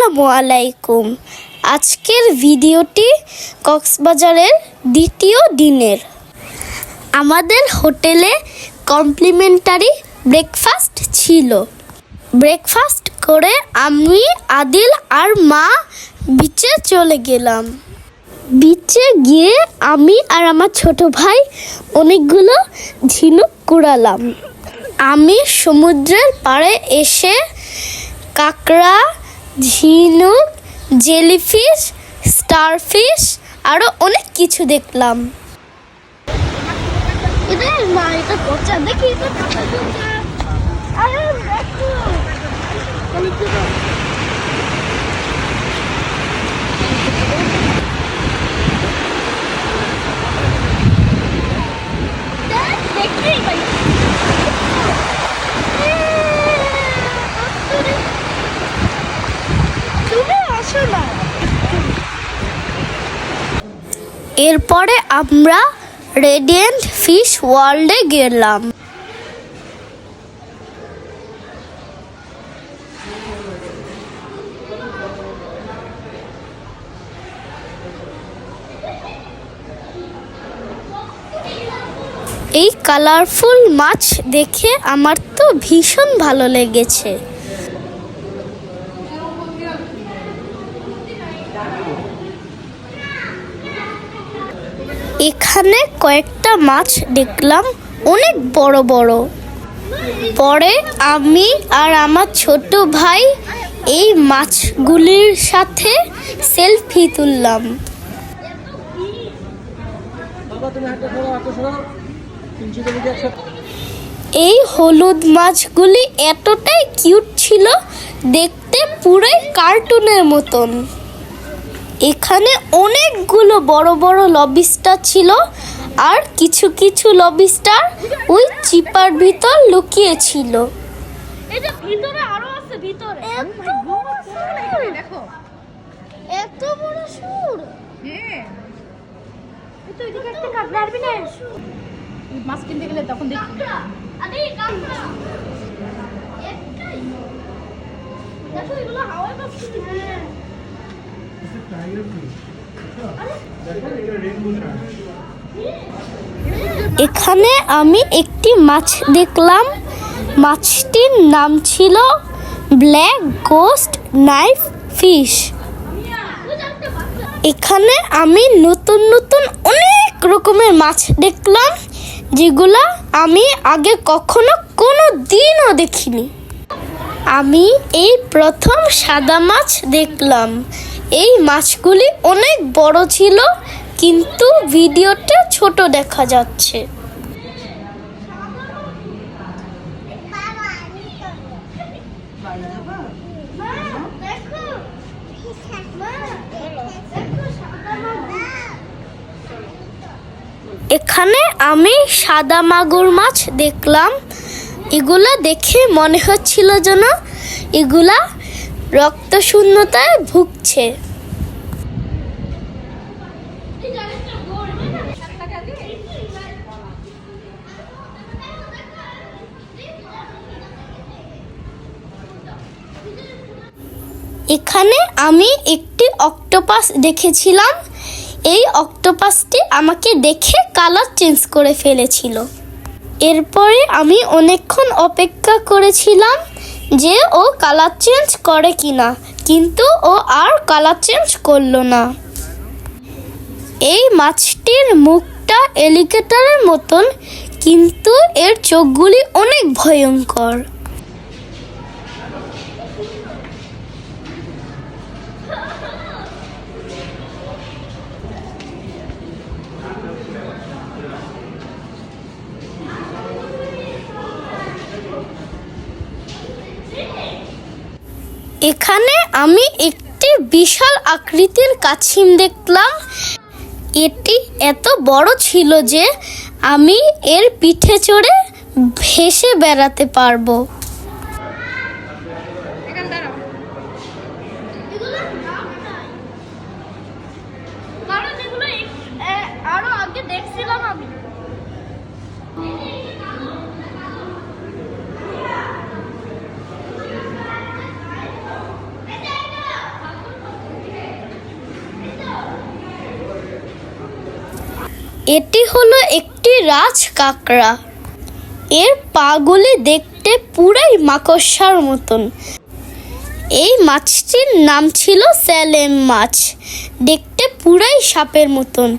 আসসালামু আলাইকুম। আজকের ভিডিওটি কক্সবাজারের দ্বিতীয় দিনের। আমাদের হোটেলে কমপ্লিমেন্টারি ব্রেকফাস্ট ছিল। ব্রেকফাস্ট করে আমি, আদিল আর মা বিচে চলে গেলাম। বিচে গিয়ে আমি আর আমার ছোট ভাই অনেকগুলো ঝিনুক কুড়ালাম। আমি সমুদ্রের পাড়ে এসে কাঁকড়া ঝিনুক জেলিফিশ স্টারফিশ আরও অনেক কিছু দেখলাম। আরে পাই। তুমি এরপরে আমরা রেডিয়েন্ট ফিশ ওয়ার্ল্ডে গেলাম। এই কালারফুল মাছ দেখে আমার তো ভীষণ ভালো লেগেছে। এখানে কয়েকটা মাছ দেখলাম, অনেক বড় বড়। পরে আমি আর আমার ছোট ভাই এই মাছগুলির সাথে সেলফি তুললাম। এই হলুদ মাছগুলি এতটাই কিউট ছিল, দেখতে পুরাই কার্টুনের মতন। এখানে অনেকগুলো বড় বড় লবিস্টার ছিল আর কিছু কিছু লবিস্টার ওই চিপার ভিতর লুকিয়ে ছিল এটা ভিতরে আরও আছে ভিতরে। এত বড় সুর! দেখো। এত বড় সুর! হ্যাঁ। তুই এদিকে একটা কাটলে পারবি না মাছ কিনতে গেলে তখন দেখবি আরে কাটলা একটাই। দেখো এগুলো হাওয়ায় হ্যাঁ। এখানে আমি একটি মাছ দেখলাম। মাছটির নাম ছিল ব্ল্যাক গোস্ট নাইফ ফিশ। এখানে আমি নতুন নতুন অনেক রকমের মাছ দেখলাম, যেগুলো আমি আগে কখনো কোনো দিনও দেখিনি। আমি এই প্রথম সাদা মাছ দেখলাম। এই মাছগুলি অনেক বড় ছিল, কিন্তু ভিডিওটা ছোট দেখা যাচ্ছে। এখানে আমি সাদা মাগুর মাছ দেখলাম। এগুলা দেখে মনে হচ্ছিল যেন এগুলা রক্ত শূন্যতায় ভুগছে। এখানে আমি একটি অক্টোপাস দেখেছিলাম। এই অক্টোপাসটি আমাকে দেখে কালার চেঞ্জ করে ফেলেছিল। এরপরে আমি অনেকক্ষণ অপেক্ষা করেছিলাম। যে ও কালার চেঞ্জ করে কিনা, কিন্তু ও আর কালার চেঞ্জ করল না। এই মাছটির মুখটা এলিগেটরের মতন, কিন্তু এর চোখগুলি অনেক ভয়ঙ্কর। এখানে আমি একটি বিশাল আকৃতির কাছিম দেখলাম। এটি এত বড় ছিল যে আমি এর পিঠে চড়ে ভেসে বেড়াতে পারব এখানে দাঁড়াও কারণ এগুলো আরও আগে দেখছিলাম আমি এটি হলো একটি রাজ কাঁকড়া। এর পাগুলি দেখতে পুরাই মাকড়সার মতন। এই মাছটির নাম ছিল স্যালেম মাছ। দেখতে পুরাই সাপের মতন।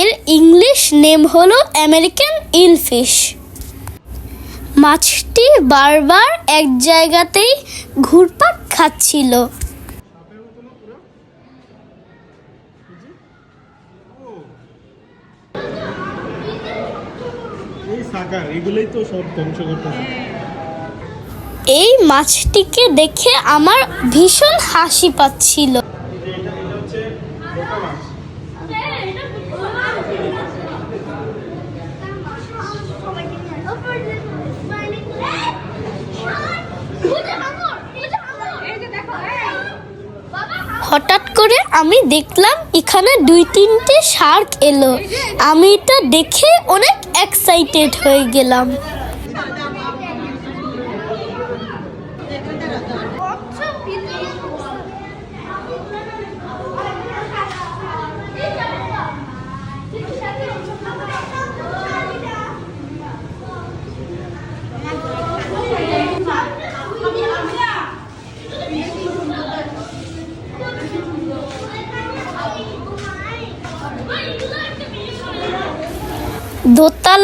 এর ইংলিশ নেম হলো আমেরিকান ইলফিশ। মাছটি বারবার এক জায়গাতেই ঘুরপাক খাচ্ছিল। এই এগুলোই তো সব ধ্বংস এই মাছটিকে দেখে আমার ভীষণ হাসি পাচ্ছিল এটা হচ্ছে বোকা মাছ এই যে দেখো হঠাৎ করে আমি দেখলাম এখানে দুই তিনটে শার্ক এলো। আমি এটা দেখে অনেক এক্সাইটেড হয়ে গেলাম।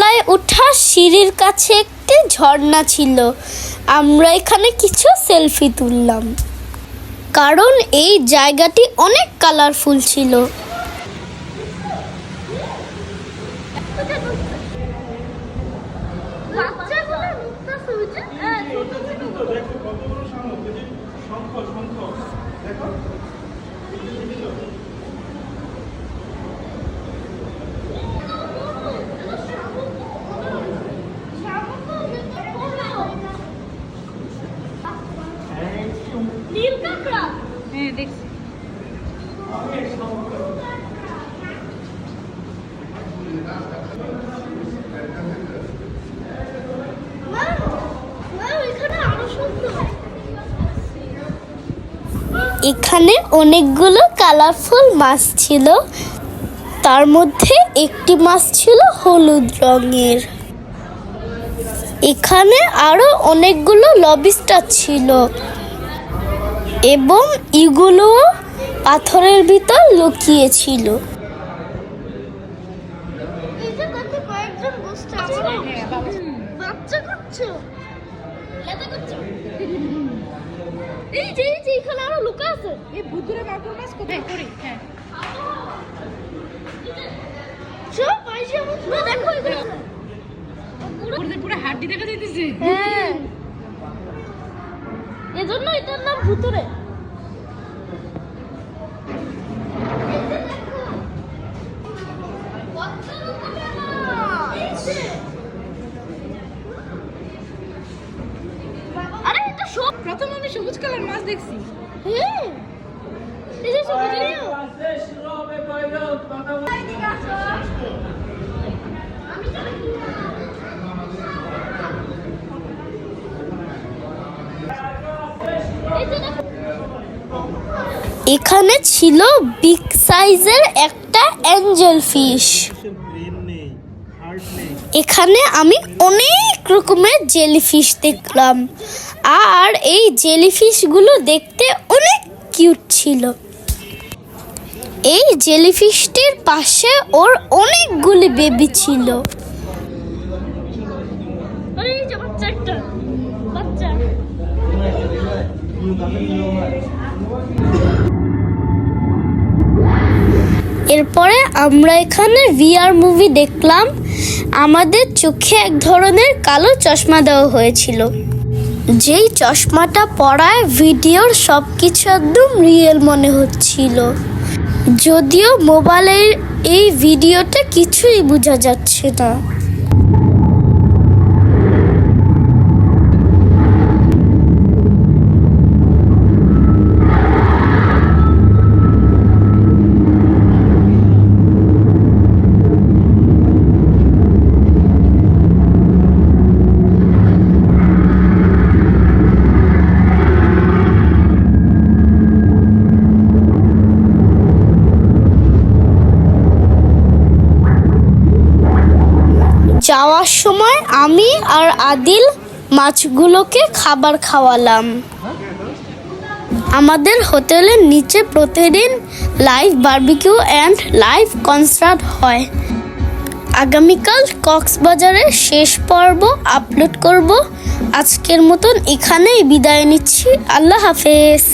দোতলায় ওঠা সিঁড়ির কাছে একটি ঝর্ণা ছিল। আমরা এখানে কিছু সেলফি তুললাম। কারণ এই জায়গাটি অনেক কালারফুল ছিল। এখানে অনেকগুলো কালারফুল মাছ ছিল। তার মধ্যে একটি মাছ ছিল হলুদ রঙের। এখানে আরও অনেকগুলো লবিস্টার ছিল এবং এগুলো পাথরের ভিতর লুকিয়ে ছিল হ্যাঁ বাচ্চা এই যে এই যে এখানে আরও লুকা আছে। এই ভুতুরে মাগুর মাছ কোথায়? করি হ্যাঁ। সব পাইছি আমরা। দেখো এগুলো পুরো পুরো হাড্ডি দেখা যাইতেছে। হ্যাঁ। এজন্য এটার নাম ভুতুরে আরে এটা সব প্রথম আমি সবুজ কালার মাছ দেখছি। হ্যাঁ এই যে সবুজ এখানে ছিল বিগ সাইজের একটা অ্যাঞ্জেল ফিশ এখানে আমি অনেক রকমের জেলিফিশ দেখলাম। আর এই জেলিফিশগুলো দেখতে অনেক কিউট ছিল। এই জেলিফিশটির পাশে ওর অনেকগুলি বেবি ছিল। এরপরে আমরা এখানে ভিআর মুভি দেখলাম। আমাদের চোখে এক ধরনের কালো চশমা দেওয়া হয়েছিল। যেই চশমাটা পরায় ভিডিওর সব কিছু একদম রিয়েল মনে হচ্ছিল। যদিও মোবাইলের এই ভিডিওতে কিছুই বোঝা যাচ্ছে না। যাওয়ার সময় আমি আর আদিল মাছগুলোকে খাবার খাওয়ালাম। আমাদের হোটেলের নিচে প্রতিদিন live barbecue and live concert হয়। আগামীকাল কক্সবাজারের শেষ পর্ব আপলোড করব। আজকের মতন এখানেই বিদায় নিচ্ছি। আল্লাহ হাফেজ।